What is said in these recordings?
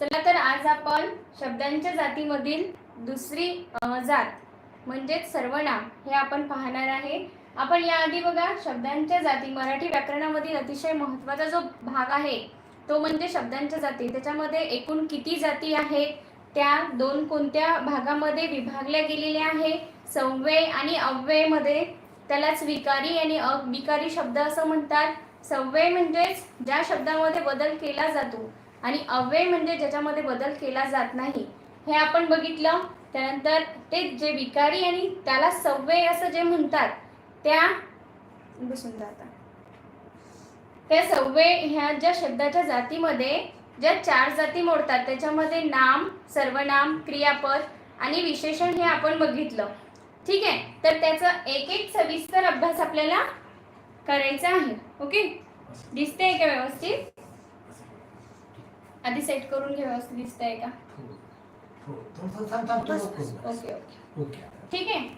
चला तर आज आपण शब्दांच्या जातीमधील दुसरी जात म्हणजेच सर्वनाम हे आपण पाहणार आहे. आपण याआधी बघा शब्दांच्या जाती मराठी व्याकरणामधील अतिशय महत्त्वाचा जो भाग आहे तो म्हणजे शब्दांच्या जाती. त्याच्यामध्ये एकूण किती जाती आहेत त्या दोन कोणत्या भागामध्ये विभागल्या गेलेल्या आहे संव्यय आणि अव्ययमध्ये. त्यालाच विकारी आणि अविकारी शब्द असं म्हणतात. संव्यय म्हणजेच ज्या शब्दामध्ये बदल केला जातो आणि अव्यय म्हणजे ज्याच्यामध्ये बदल केला जात नाही. हे आपण बघितलं. त्यानंतर ते जे विकारी आणि त्याला सव्यय असं जे म्हणतात त्या बसून जातात त्या सव्यय ह्या ज्या शब्दाच्या जातीमध्ये ज्या चार जाती मोडतात त्याच्यामध्ये नाम सर्वनाम क्रियापद आणि विशेषण हे आपण बघितलं. ठीक आहे? तर त्याचा एक एक सविस्तर अभ्यास आपल्याला करायचा आहे. ओके? दिसते का व्यवस्थित? आधी सेट करून घे व्यवस्थित दिसतंय का? Okay okay. ओके ठीक आहे.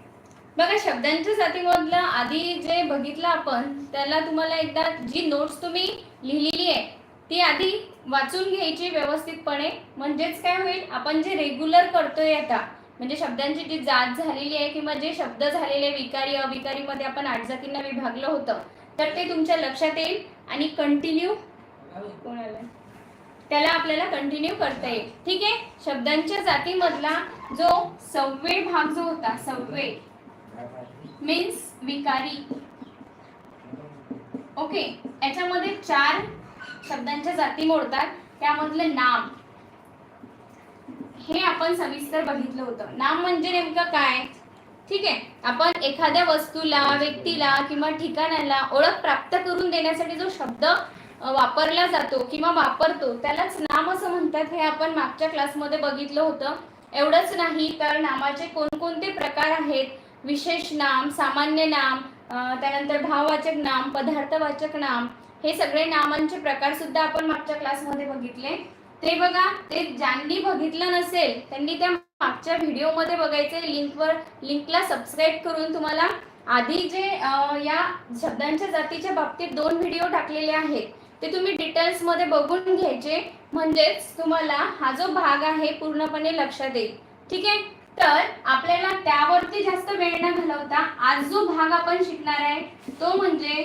बघा शब्दांच्या जातीमधलं आधी जे बघितलं आपण त्याला तुम्हाला एकदा जी नोट्स तुम्ही लिहिलेली आहे ती आधी वाचून घ्यायची व्यवस्थितपणे. म्हणजेच काय होईल आपण जे रेग्युलर करतोय आता म्हणजे शब्दांची जी जात झालेली आहे किंवा जे शब्द झालेले विकारी अविकारीमध्ये आपण आठ जातींना विभागलं होतं तर ते तुमच्या लक्षात येईल आणि कंटिन्यू कोणाला? त्याला आपल्याला कंटिन्यू करता येईल. ठीक आहे? शब्दांच्या जातीमधला जो सव्वे भाग जो होता सव्वे मीन्स विकारी. ओके याच्यामध्ये चार शब्दांच्या जाती मोडतात. त्यामधलं नाम. हे आपण सविस्तर बघितलं होतं. नाम म्हणजे नेमकं काय? ठीक आहे? आपण एखाद्या वस्तूला व्यक्तीला किंवा ठिकाणाला ओळख प्राप्त करून देण्यासाठी जो शब्द वापरला जातो किंवा वापरतो त्यालाच नाम असं म्हणतात. हे आपण मागच्या क्लासमध्ये बघितलं होतं. एवढंच नाही तर नामाचे कोणकोणते प्रकार आहेत? विशेष नाम सामान्य नाम त्यानंतर भाववाचक नाम पदार्थवाचक नाम हे सगळे नामांचे प्रकार सुद्धा आपण मागच्या क्लासमध्ये बघितले. ते बघा ते ज्यांनी बघितलं नसेल त्यांनी त्या मागच्या व्हिडिओमध्ये बघायचे. लिंकवर लिंकला सबस्क्राईब करून तुम्हाला आधी जे या शब्दांच्या जातीच्या बाबतीत दोन व्हिडिओ टाकलेले आहेत. ते तुम्ही डिटेल्समध्ये बघून घ्यायचे. म्हणजेच तुम्हाला हा जो भाग आहे पूर्णपणे लक्षात येईल ठीक आहे? तर आपल्याला त्यावरती जास्त वेळ न घालवता आज जो भाग आपण शिकणार आहे तो म्हणजे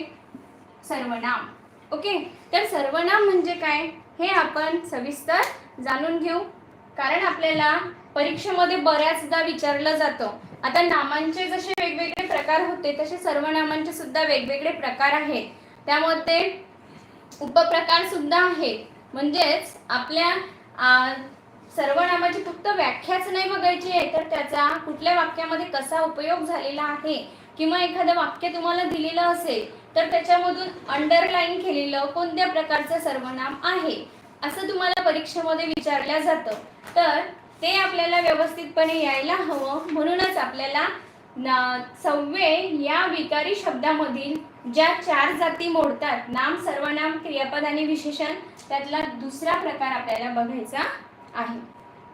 सर्वनाम. ओके? तर सर्वनाम म्हणजे काय? हे आपण सविस्तर जाणून घेऊ. कारण आपल्याला परीक्षेमध्ये बऱ्याचदा विचारलं जातं. आता नामांचे जसे वेगवेगळे प्रकार होते तसे सर्वनामांचे सुद्धा वेगवेगळे प्रकार आहेत. त्यामध्ये उपप्रकार सुद्धा आहेत. म्हणजेच आपल्या सर्वनामाची फक्त व्याख्याच नाही बघायची आहे तर त्याचा कुठल्या वाक्यामध्ये कसा उपयोग झालेला आहे किंवा एखादं वाक्य तुम्हाला दिलेलं असेल तर त्याच्यामधून अंडरलाईन केलेलं कोणत्या प्रकारचं सर्वनाम आहे? असं तुम्हाला परीक्षेमध्ये विचारलं जातं. तर ते आपल्याला व्यवस्थितपणे यायला हवं. म्हणूनच आपल्याला सव्वे या विकारी शब्दामधील ज्या चार जाती मोडतात नाम सर्वनाम क्रियापद आणि विशेषण त्यातला दुसरा प्रकार आपल्याला बघायचा आहे.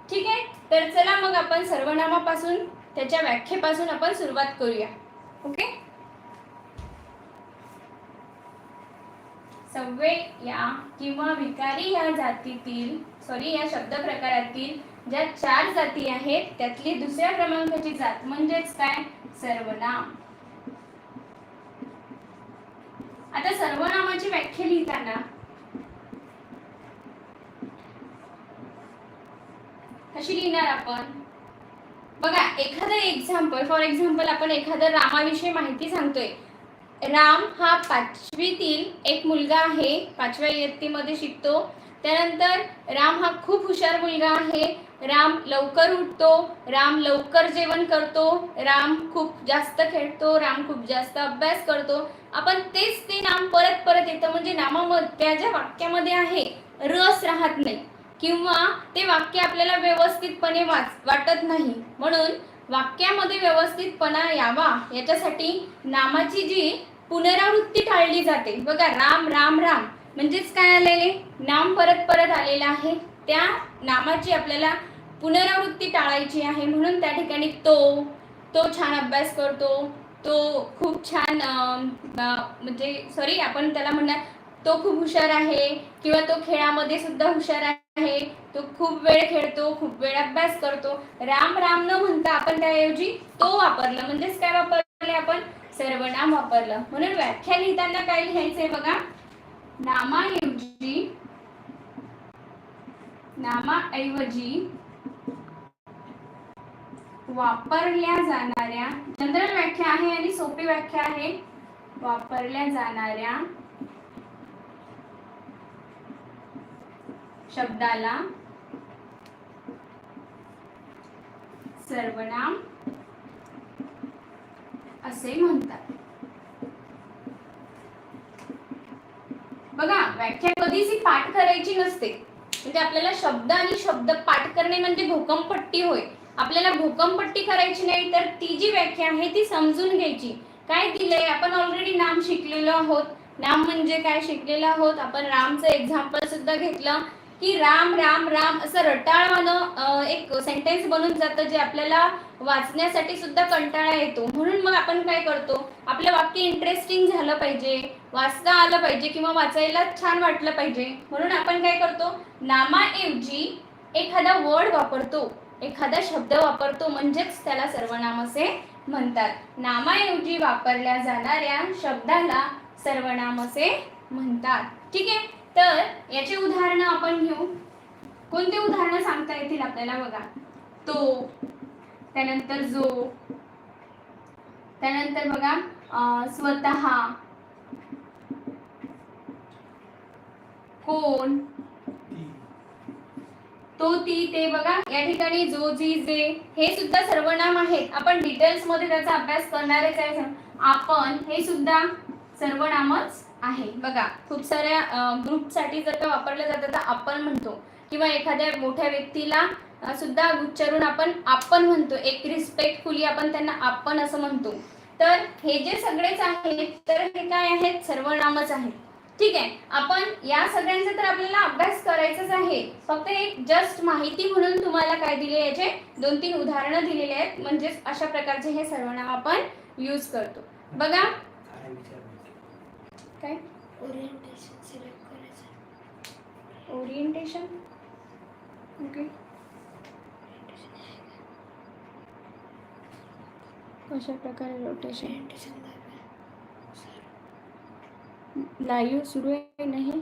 ठीक आहे? तर चला मग आपण सर्वनामापासून त्याच्या व्याख्येपासून आपण सुरुवात करूया. ओके? सव्वे या किंवा विकारी या जातीतील सॉरी या शब्द प्रकारातील ज्या चार जाती आहेत त्यातली दुसऱ्या क्रमांकाची जात म्हणजेच काय? सर्वनाम. आता सर्वनामाची व्याख्या लिहिताना. कशी लिहिणार आपण? बघा एखादं एक्झाम्पल फॉर एक्झाम्पल आपण एखादं रामाविषयी माहिती सांगतोय. राम हा पाचवीतील एक मुलगा आहे पाचव्या इयत्तेमध्ये शिकतो. त्यानंतर राम हा खूप हुशार मुलगा आहे. राम लवकर उठतो राम लवकर जेवण करतो राम खूप जास्त खेळतो राम खूप जास्त अभ्यास करतो. आपण तेच ते नाम परत परत येतं म्हणजे नामामध्ये त्या ज्या वाक्यामध्ये आहे रस राहत नाही. किंवा ते वाक्य आपल्याला व्यवस्थितपणे वाच वाटत नाही. म्हणून वाक्यामध्ये व्यवस्थितपणा यावा. याच्यासाठी नामाची जी पुनरावृत्ती टाळली जाते. बघा राम राम राम. म्हणजेच काय आलेले? नाम परत परत आलेलं आहे. त्या नामाची आपल्याला पुनरावृत्ती टाळायची आहे. म्हणून त्या ठिकाणी तो तो छान अभ्यास करतो. तो खूप छान म्हणजे सॉरी आपण त्याला म्हणणार तो खूप हुशार आहे किंवा तो खेळामध्ये सुद्धा हुशार आहे. तो खूप वेळ खेळतो खूप वेळ अभ्यास करतो. राम राम न म्हणता आपण त्याऐवजी तो वापरला. म्हणजेच काय वापरले आपण? सर्वनाम वापरलं. म्हणून व्याख्या लिहिताना काय लिहायचंय बघा? नामाऐवजी नामाऐवजी वापरल्या जाणाऱ्या जनरल व्याख्या आहे आणि सोपी व्याख्या आहे वापरल्या जाणाऱ्या शब्दाला सर्वनाम असे म्हणतात. बघा व्याख्या कधीच ही पाठ करायची नसते. म्हणजे आपल्याला शब्द आणि शब्द पाठ करणे म्हणजे भूकंपट्टी होय. आपल्याला भूकंपट्टी करायची नाही तर ती जी व्याख्या आहे ती समजून घ्यायची. काय दिलंय? आपण ऑलरेडी नाम शिकलेलो आहोत. नाम म्हणजे काय शिकलेलो आहोत? आपण रामचं एक्झाम्पल सुद्धा घेतलं. की राम राम राम असं रटाळवानं एक सेंटेन्स बनून जातं जे आपल्याला वाचण्यासाठी सुद्धा कंटाळा येतो. म्हणून मग आपण काय करतो? आपलं वाक्य इंटरेस्टिंग झालं पाहिजे. वाचता आलं पाहिजे किंवा वाचायला छान वाटलं पाहिजे. म्हणून आपण काय करतो? नामाऐवजी एखादा वर्ड वापरतो. एखादा शब्द वापरतो. म्हणजेच त्याला सर्वनाम असे म्हणतात. नामाऐवजी वापरल्या जाणाऱ्या शब्दाला सर्वनाम असे म्हणतात. ठीक आहे? तर याचे उदाहरणं आपण घेऊ. कोणते उदाहरणं सांगता येतील आपल्याला बघा? तो त्यानंतर जो त्यानंतर बघा स्वतः कोण? तो. ती ते बघा. या ठिकाणी जो जी जे हे सुद्धा सर्वनाम आहेत. आपण डिटेल्समध्ये त्याचा अभ्यास करणारच आहे. आपण हे सुद्धा सर्वनामच आहे. बघा खूप साऱ्या ग्रुपसाठी जर का वापरलं जातं तर आपण म्हणतो. किंवा एखाद्या मोठ्या व्यक्तीला सुद्धा उच्चारून आपण आपण म्हणतो. एक रिस्पेक्टफुली आपण त्यांना आपण असं म्हणतो. तर हे जे सगळेच आहेत तर हे काय आहेत? सर्वनामच आहेत. ठीक आहे. आपण या सगळ्यांचा तर आपल्याला अभ्यास करायचाच आहे. फक्त एक जस्ट माहिती म्हणून तुम्हाला काय दिले याचे दोन तीन उदाहरणं दिलेले आहेत. म्हणजेच अशा प्रकारचे हे सर्वनाम आपण यूज करतो. बघा. काय ओरिएंटेशन सिलेक्ट करायचं. ओरिएंटेशन ओके कशा प्रकारे रोटेशन लाईव्ह सुरू आहे नाही?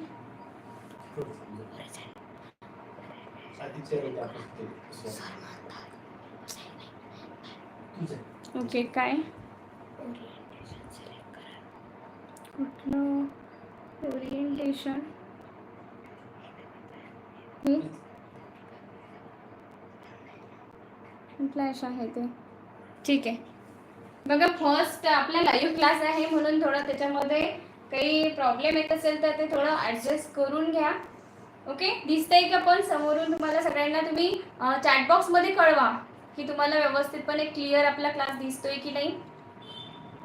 ओके काय? कुठलं ओरिएंटेशन क्लॅश आहे ते. ठीक आहे. बघा फर्स्ट आपला लाईव्ह क्लास आहे म्हणून थोडं त्याच्यामध्ये काही प्रॉब्लेम येत असेल तर ते थोडं ॲडजस्ट करून घ्या. ओके दिसतंय का पण? समोरून तुम्हाला सगळ्यांना तुम्ही चॅटबॉक्समध्ये कळवा की तुम्हाला व्यवस्थितपणे क्लिअर आपला क्लास दिसतोय की नाही.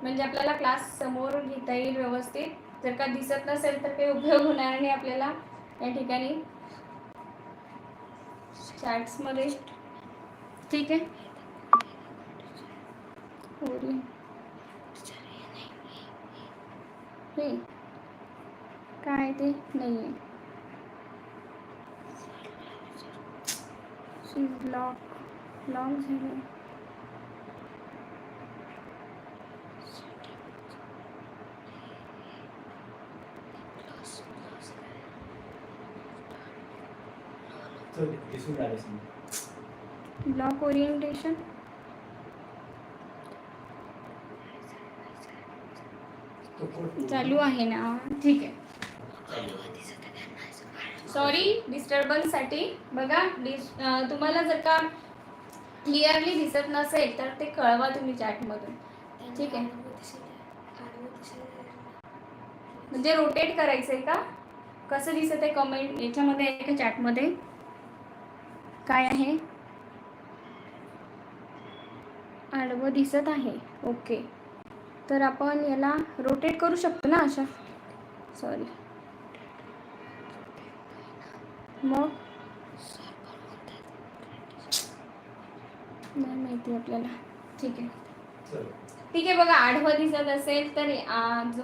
म्हणजे आपल्याला क्लास समोर घेता येईल व्यवस्थित. जर का दिसत नसेल तर काही उपयोग होणार नाही आपल्याला या ठिकाणी. चॅट्समध्ये ठीक आहे? ओरी हे। काय ते नाही आहे लॉक लॉक झालं दिसून राहिले ब्लॉक ओरिएंटेशन? चालू आहे ना? ठीक आहे. सॉरी डिस्टर्बन्ससाठी बघा तुम्हाला जर का क्लिअरली दिसत नसेल तर ते कळवा तुम्ही चॅटमधून ठीक आहे. म्हणजे रोटेट करायचंय का? कसं दिसत आहे कमेंट याच्यामध्ये आहे का चॅटमध्ये काय आहे? आडवं दिसत आहे. ओके तर आपण याला रोटेट करू शकतो ना अशा. सॉरी मग नाही माहिती आपल्याला. ठीक आहे. ठीक आहे बघा आठवं दिसत असेल तर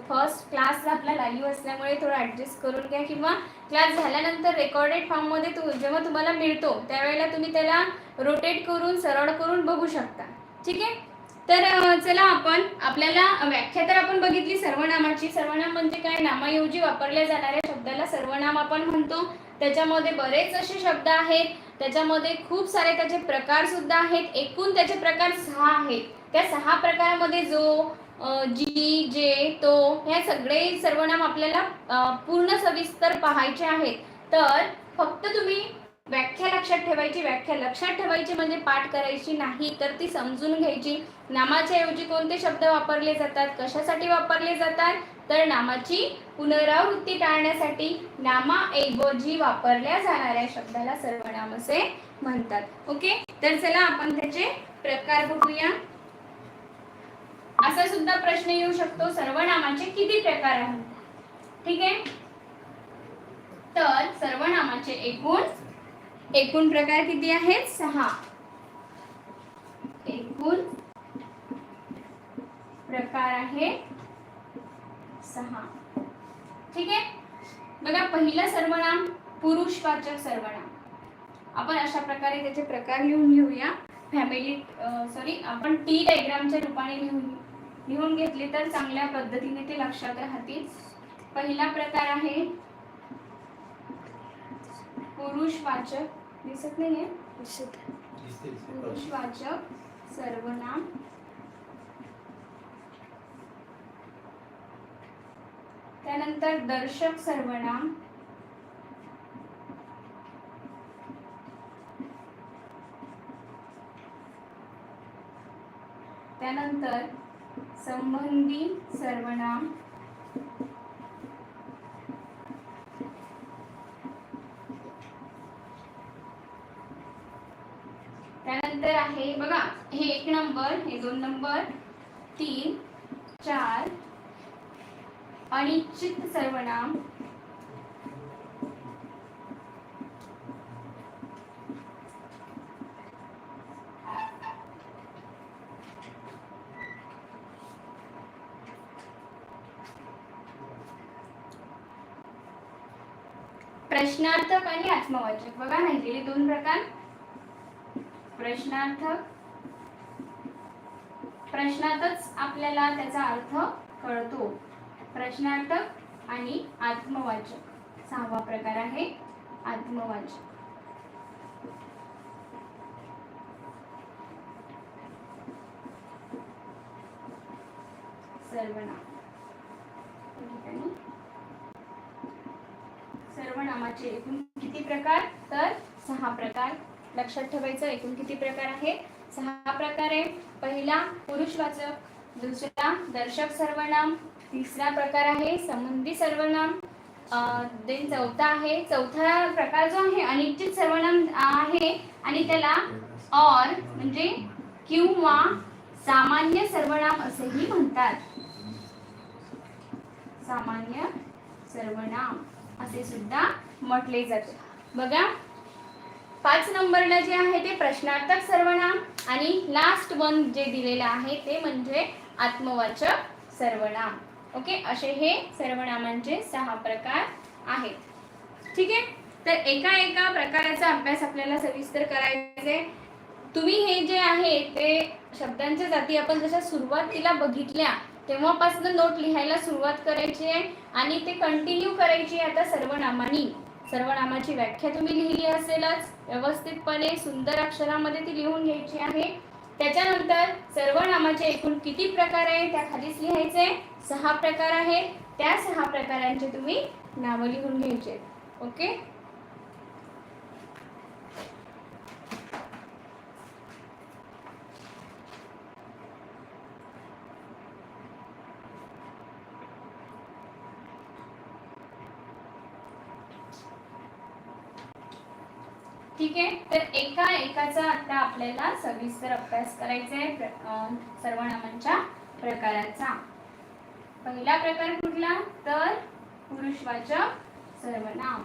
फर्स्ट क्लास आपला लाईव्ह असल्यामुळे थोडं ॲडजस्ट करून घ्या किंवा क्लास झाल्यानंतर रेकॉर्डेड फॉर्ममध्ये तू जेव्हा तुम्हाला मिळतो त्यावेळेला तुम्ही त्याला रोटेट करून सरळ करून बघू शकता. ठीक आहे? तर चला आपण आपल्याला व्याख्या तर आपण बघितली सर्वनामाची. सर्वनाम म्हणजे काय? नामाऐवजी वापरल्या जाणाऱ्या शब्दाला सर्वनाम आपण म्हणतो. त्याच्यामध्ये बरेच असे शब्द आहेत. त्याच्यामध्ये खूप सारे त्याचे प्रकार सुद्धा आहेत. एकूण त्याचे प्रकार सहा आहेत. त्या सहा प्रकारामध्ये जो जी जे तो ह्या सगळे सर्वनाम आपल्याला पूर्ण सविस्तर पाहायचे आहेत. तर फक्त तुम्ही व्याख्या लक्षात ठेवायची. व्याख्या लक्षात ठेवायची म्हणजे पाठ करायची नाही तर ती समजून घ्यायची. नामाच्या ऐवजी कोणते शब्द वापरले जातात? कशासाठी वापरले जातात? तर नामाची पुनरावृत्ती टाळण्यासाठी नामाऐवजी वापरल्या जाणाऱ्या शब्दाला सर्वनाम असे म्हणतात. ओके? तर चला आपण त्याचे प्रकार बघूया. असा सुद्धा प्रश्न येऊ शकतो. सर्वनामाचे किती प्रकार आहेत? ठीक आहे? तर सर्वनामाचे एकूण एकूण प्रकार किती आहेत? सहा. एकूण प्रकार आहे सहा. ठीक आहे? बघा पहिलं सर्वनाम पुरुषवाचक सर्वनाम. आपण अशा प्रकारे त्याचे प्रकार लिहून घेऊया. फॅमिली सॉरी आपण टी डायग्रामच्या रूपाने लिहून लिहून घेतले तर चांगल्या पद्धतीने ते लक्षात राहतील. पहिला प्रकार आहे पुरुषवाचक दिसत नाहीये? पुरुषवाचक सर्वनाम. त्यानंतर दर्शक सर्वनाम. त्यानंतर संबंधी सर्वनाम त्यानंतर आहे बघा हे एक नंबर हे दोन नंबर. तीन चार. अनिश्चित सर्वनाम. प्रश्नार्थक आणि आत्मवाचक. बघा राहिलेले दोन प्रकार. प्रश्नार्थक प्रश्नातच आपल्याला त्याचा अर्थ कळतो. प्रश्नार्थक आणि आत्मवाचक. सहावा प्रकार आहे आत्मवाचक. सर्वनाम. सर्वनामाचे एकूण किती प्रकार? तर सहा प्रकार. लक्षात ठेवायचं एकूण किती प्रकार आहे? सहा प्रकार आहे. पहिला पुरुषवाचक दुसरा दर्शक सर्वनाम तिसरा प्रकार आहे संबंधी सर्वनाम. देन चौथा आहे चौथा प्रकार जो आहे अनिश्चित सर्वनाम आहे आणि त्याला और म्हणजे किंवा सामान्य सर्वनाम असेही म्हणतात. सामान्य सर्वनाम असे सुद्धा म्हटले जाते. बघा पाच नंबरला जे आहे ते प्रश्नार्थक सर्वनाम आणि लास्ट वन जे दिलेलं आहे ते म्हणजे आत्मवाचक सर्वनाम. ओके असे हे सर्वनामांचे सहा प्रकार आहेत. ठीक आहे? तर एका एका प्रकाराचा अभ्यास आपल्याला सविस्तर करायचे आहे तुम्ही हे जे आहे ते शब्दांच्या जाती आपण जशा सुरुवातीला बघितल्या तेव्हापासून नोट लिहायला सुरुवात करायची आहे आणि ते कंटिन्यू करायची आहे आता सर्वनामानी. सर्वनामाची व्याख्या तुम्ही लिहिली असेलच. व्यवस्थितपणे सुंदर अक्षरामध्ये ती लिहून घ्यायची आहे. त्याच्यानंतर सर्वनामाचे एकूण किती प्रकार आहे त्या खालीच लिहायचे. सहा प्रकार आहेत. त्या सहा प्रकारांचे तुम्ही नावं लिहून घ्यायचे. आहेत. ओके ठीक आहे तर एका एकाचा आता आपल्याला सविस्तर अभ्यास करायचा आहे सर्वनामांच्या प्रकाराचा. पहिला प्रकार कुठला? तर पुरुषवाचक सर्वनाम.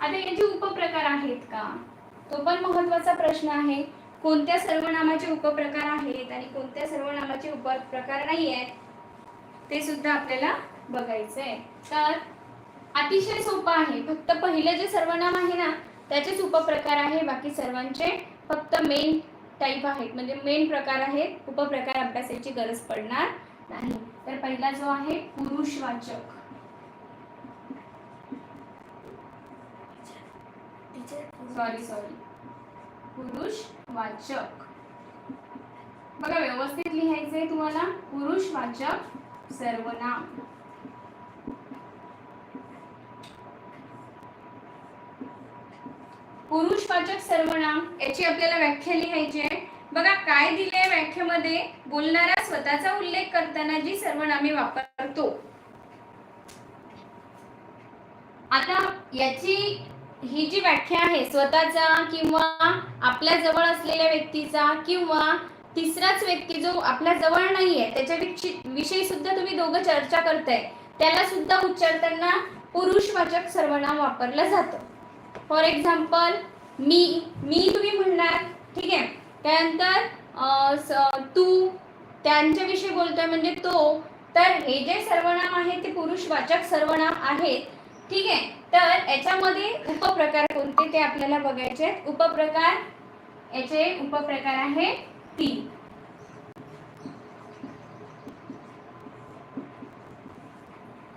आता याचे उपप्रकार आहेत का? तो पण महत्त्वाचा प्रश्न आहे. कोणत्या सर्वनामाचे उपप्रकार आहेत आणि कोणत्या सर्वनामाचे उपप्रकार नाही आहेत ते सुद्धा आपल्याला बघायचं आहे तर अतिशय सोपं आहे. फक्त पहिलं जे सर्वनाम आहे ना त्याचेच उपप्रकार आहे. बाकी सर्वांचे फक्त मेन टाईप आहेत. म्हणजे मेन प्रकार आहेत. उपप्रकार अभ्यासाची गरज पडणार नाही. तर पहिला जो आहे पुरुषवाचक. सॉरी सॉरी पुरुषवाचक. बघा व्यवस्थित लिहायचंय तुम्हाला. पुरुषवाचक सर्वनाम. पुरुषवाचक सर्वनाम याची आपल्याला व्याख्या लिहायची आहे. बघा काय दिले व्याख्येमध्ये? बोलणारा स्वतःचा उल्लेख करताना जी सर्वनामे वापरतो. आता याची ही जी व्याख्या आहे स्वतःचा किंवा आपल्या जवळ असलेल्या व्यक्तीचा किंवा तिसराच व्यक्ती जो आपल्या जवळ नाहीये त्याच्या विषयी विषयी सुद्धा तुम्ही दोघं चर्चा करताय. त्याला सुद्धा उच्चारताना पुरुषवाचक सर्वनाम वापरलं जातं. फॉर एक्झाम्पल मी मी तुम्ही म्हणणार ठीक आहे? त्यानंतर तू त्यांच्याविषयी बोलतोय म्हणजे तो. तर हे जे सर्वनाम आहे ते पुरुषवाचक सर्वनाम आहेत ठीक आहे? तर याच्यामध्ये उपप्रकार कोणते ते आपल्याला बघायचे आहेत. उपप्रकार याचे उपप्रकार आहे तीन.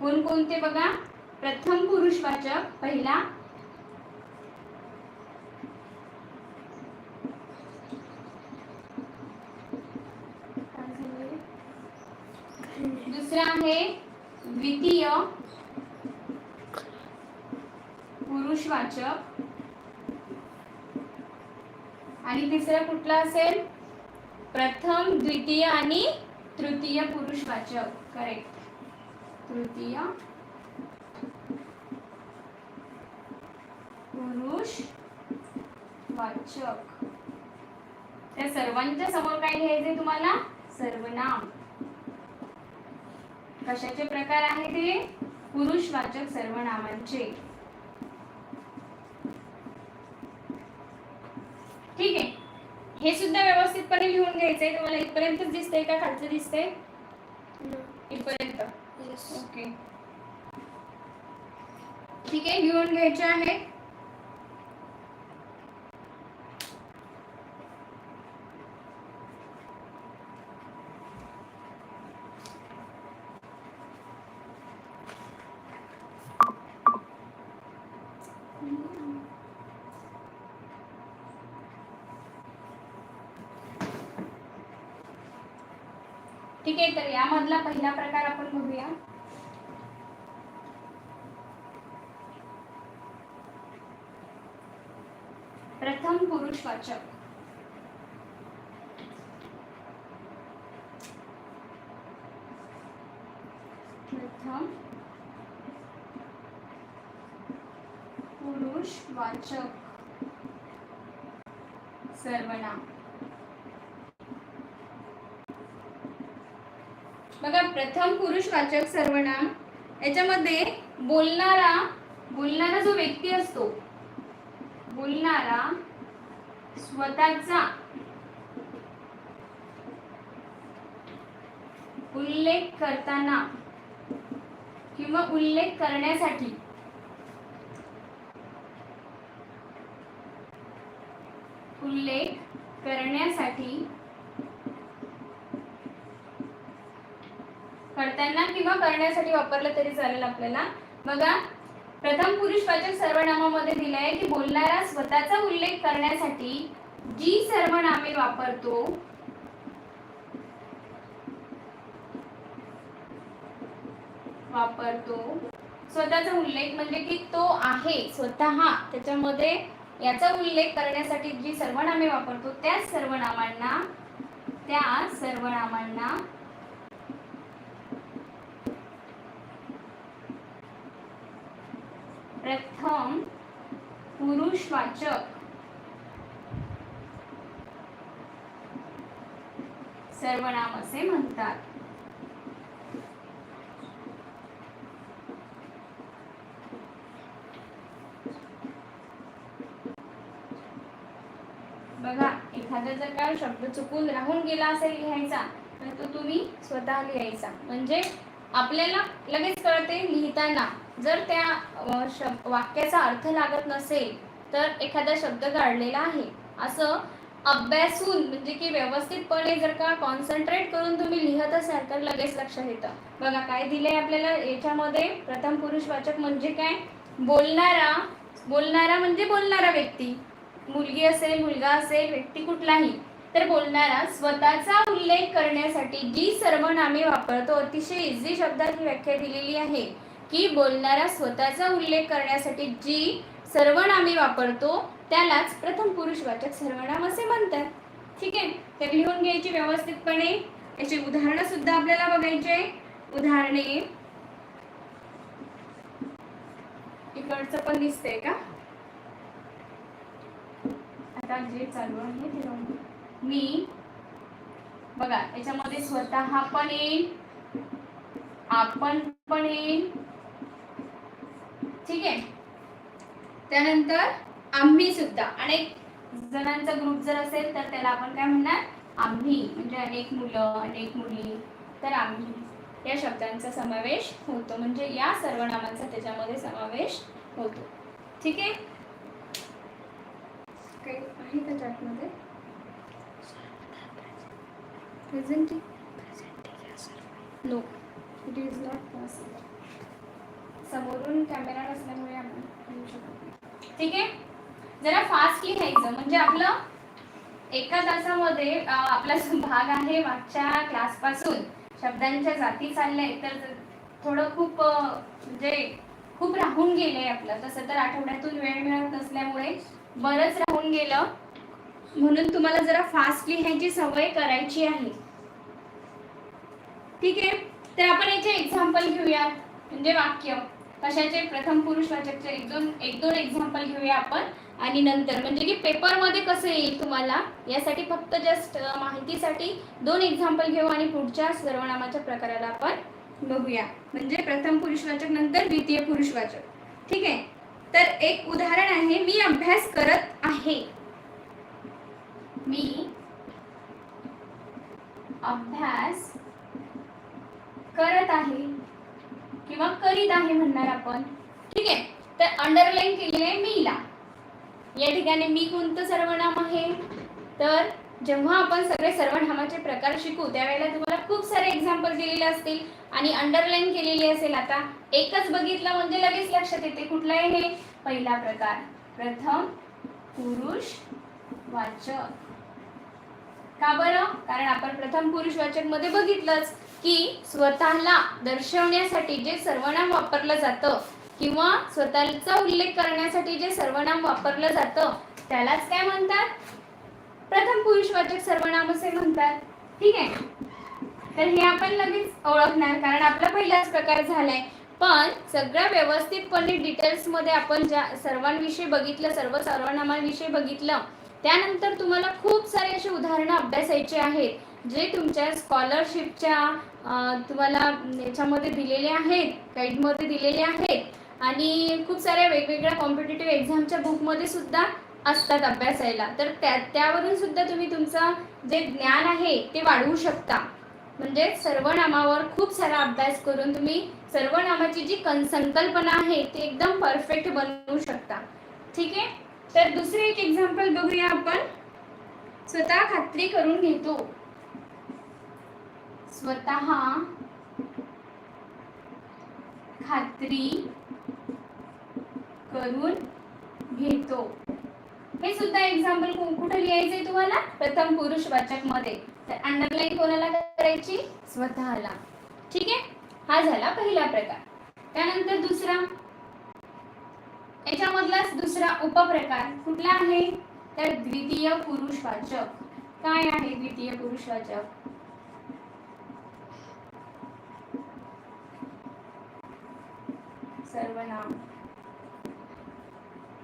कोणकोणते बघा? प्रथम पुरुषवाचक पहिला दुसरा आहे द्वितीय पुरुषवाचक आणि तिसरा कुठला असेल? प्रथम द्वितीय आणि तृतीय पुरुषवाचक करेक्ट तृतीय पुरुष वाचक. त्या सर्वांच्या समोर काय लिहायचंय तुम्हाला? सर्वनाम. कशाचे प्रकार आहे ते पुरुषवाचक सर्वनामांचे. ठीक आहे. हे सुद्धा व्यवस्थितपणे लिहून घ्यायचंय. तुम्हाला इथपर्यंतच दिसतंय का? खालचं दिसतंय? इथपर्यंत. ओके ठीक आहे लिहून घ्यायचे आहे ठीक मधला पहिला प्रकार आपण बघूया. प्रथम पुरुषवाचक प्रथम पुरुषवाचक सर्वनाम बघा प्रथम पुरुषवाचक सर्वनाम. याच्यामध्ये बोलणारा बोलणारा जो व्यक्ती असतो बोलणारा स्वतःचा उल्लेख करताना किंवा उल्लेख करण्यासाठी उल्लेख करण्यासाठी करताना किंवा करण्यासाठी वापरलं तरी चालेल आपल्याला. बघा प्रथम पुरुषवाचक सर्वनामामध्ये दिलं आहे की बोलणारा स्वतःचा उल्लेख करण्यासाठी जी सर्वनामे वापरतो वापरतो स्वतःचा उल्लेख म्हणजे की तो आहे स्वतः. त्याच्यामध्ये याचा उल्लेख करण्यासाठी जी सर्वनामे वापरतो त्या सर्वनामांना त्या सर्वनामांना प्रथम पुरुषवाचक सर्वनाम असे म्हणतात. बघा एखादा जर काय शब्द चुकून राहून गेला असेल लिहायचा तर तो तुम्ही स्वतः लिहायचा. म्हणजे आपल्याला लगेच कळते लिहिताना. जर त्या शब वाक्याचा अर्थ लागत नसेल तर एखादा शब्द काढलेला आहे. असं अभ्यासून म्हणजे की व्यवस्थितपणे जर का कॉन्सन्ट्रेट करून तुम्ही लिहत असाल तर लगेच लक्षात येतं. बघा काय दिलंय आपल्याला याच्यामध्ये? प्रथम पुरुषवाचक म्हणजे काय? बोलणारा बोलणारा म्हणजे बोलणारा व्यक्ती. मुलगी असेल मुलगा असेल व्यक्ती कुठलाही. तर बोलणारा स्वतःचा उल्लेख करण्यासाठी जी सर्वनामे वापरतो अतिशय इझी शब्दात ही व्याख्या दिलेली आहे. की बोलणारा स्वतःचा उल्लेख करण्यासाठी जी सर्वनामे वापरतो त्यालाच प्रथम पुरुषवाचक सर्वनाम असे म्हणतात. ठीक आहे? तर लिहून घ्यायची व्यवस्थितपणे. याची उदाहरणं सुद्धा आपल्याला बघायचे उदाहरणे. इकडचं पण दिसतंय का? आता जे चालू आहे ते मी. बघा याच्यामध्ये स्वतः पण येईल आपण पण येईल ठीक आहे? त्यानंतर आम्ही सुद्धा अनेक जणांचा ग्रुप जर असेल तर त्याला आपण काय म्हणणार? आम्ही म्हणजे अनेक मुलं अनेक मुली तर आम्ही या शब्दांचा समावेश होतो. म्हणजे या सर्वनामांचा त्याच्यामध्ये समावेश होतो. ठीक आहे? काही आहे का चार्टमध्ये presenting no it is not possible समोरून कॅमेरा नसल्यामुळे आपण ठीक आहे? जरा फास्ट लिहायचं. म्हणजे आपलं एका तासामध्ये आपला जो भाग आहे मागच्या क्लासपासून शब्दांच्या जाती चालल्या आहेत तर थोडं खूप म्हणजे खूप राहून गेलंय आपलं. तसं तर आठवड्यातून वेळ मिळत नसल्यामुळे बरंच राहून गेलं. म्हणून तुम्हाला जरा फास्ट लिहायची सवय करायची आहे. ठीक आहे? तर आपण याचे एक्झाम्पल घेऊयात. म्हणजे वाक्य. कशाचे? प्रथम पुरुषवाचकचे एक दोन एक दोन एक्झाम्पल घेऊया आपण. आणि नंतर म्हणजे की पेपरमध्ये कसं येईल तुम्हाला? यासाठी फक्त जस्ट माहितीसाठी दोन एक्झाम्पल घेऊ आणि पुढच्या सर्वनामाच्या प्रकाराला आपण बघूया. म्हणजे प्रथम पुरुषवाचक नंतर द्वितीय पुरुषवाचक ठीक आहे? तर एक उदाहरण आहे मी अभ्यास करत आहे. मी अभ्यास करत आहे. किंवा करीत आहे म्हणणार आपण. ठीक आहे? तर अंडरलाईन केलेलं आहे मीला. या ठिकाणी मी कोणतं सर्वनाम आहे? तर जेव्हा आपण सगळे सर्वनामाचे प्रकार शिकू त्यावेळेला तुम्हाला खूप सारे एक्झाम्पल दिलेले असतील आणि अंडरलाईन केलेली असेल आता. एकच बघितलं म्हणजे लगेच लक्षात येते कुठला आहे हे पहिला प्रकार. प्रथम पुरुष वाचक. का बरं? कारण आपण प्रथम पुरुषवाचकमध्ये बघितलंच की स्वतःला दर्शवण्यासाठी जे सर्वनाम वापरलं जातं किंवा स्वतःचा उल्लेख करण्यासाठी जे सर्वनाम वापरलं जातं त्यालाच काय म्हणतात? प्रथम पुरुषवाचक सर्वनाम असे म्हणतात. ठीक आहे? तर हे आपण लगेच ओळखणार कारण आपला पहिलाच प्रकार झालाय. पण सगळं व्यवस्थितपणे डिटेल्समध्ये आपण ज्या सर्वांविषयी बघितलं सर्व सर्वनामांविषयी बघितलं त्यानंतर तुम्हाला खूप सारे असे उदाहरणं अभ्यासायचे आहेत जे तुमच्या स्कॉलरशिपच्या तुम्हाला याच्यामध्ये दिलेले आहेत गाईडमध्ये दिलेले आहेत. आणि खूप साऱ्या वेगवेगळ्या कॉम्पिटेटिव्ह एक्झामच्या बुकमध्ये सुद्धा असतात अभ्यासायला. तर त्या त्यावरून सुद्धा तुम्ही तुमचं जे ज्ञान आहे ते वाढवू शकता. म्हणजे सर्वनामावर खूप सारा अभ्यास करून तुम्ही सर्वनामाची जी कन संकल्पना आहे ती एकदम परफेक्ट बनवू शकता. ठीक आहे? तर दुसरे एक एक्झाम्पल बघूया आपण. स्वतः खात्री करून घेतो. स्वतः खात्री करून घेतो. हे सुद्धा एक्झाम्पल कुठे लिहायचंय तुम्हाला? प्रथम पुरुष वाचकमध्ये. तर अंडरलाईन कोणाला करायची? स्वतःला. ठीक आहे? हा झाला पहिला प्रकार. त्यानंतर दुसरा. याच्यामधलाच दुसरा उपप्रकार कुठला आहे? तर द्वितीय पुरुषवाचक. काय आहे द्वितीय पुरुषवाचक? सर्वनाम.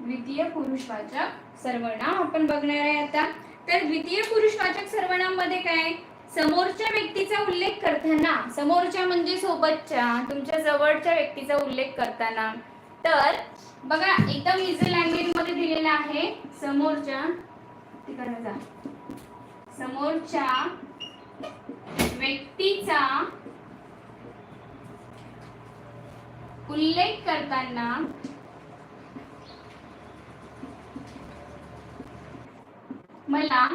द्वितीय पुरुषवाचक सर्वनाम. आपण बघणार आहे आता. तर द्वितीय पुरुषवाचक सर्वनाममध्ये काय समोरच्या व्यक्तीचा उल्लेख करताना समोरच्या म्हणजे सोबतच्या तुमच्या जवळच्या व्यक्तीचा उल्लेख करताना तर बघा एकदम इझी लँग्वेजमध्ये दिलेलं आहे. समोरच्या तिकडे जा. समोरच्या व्यक्तीचा उल्लेख करताना मला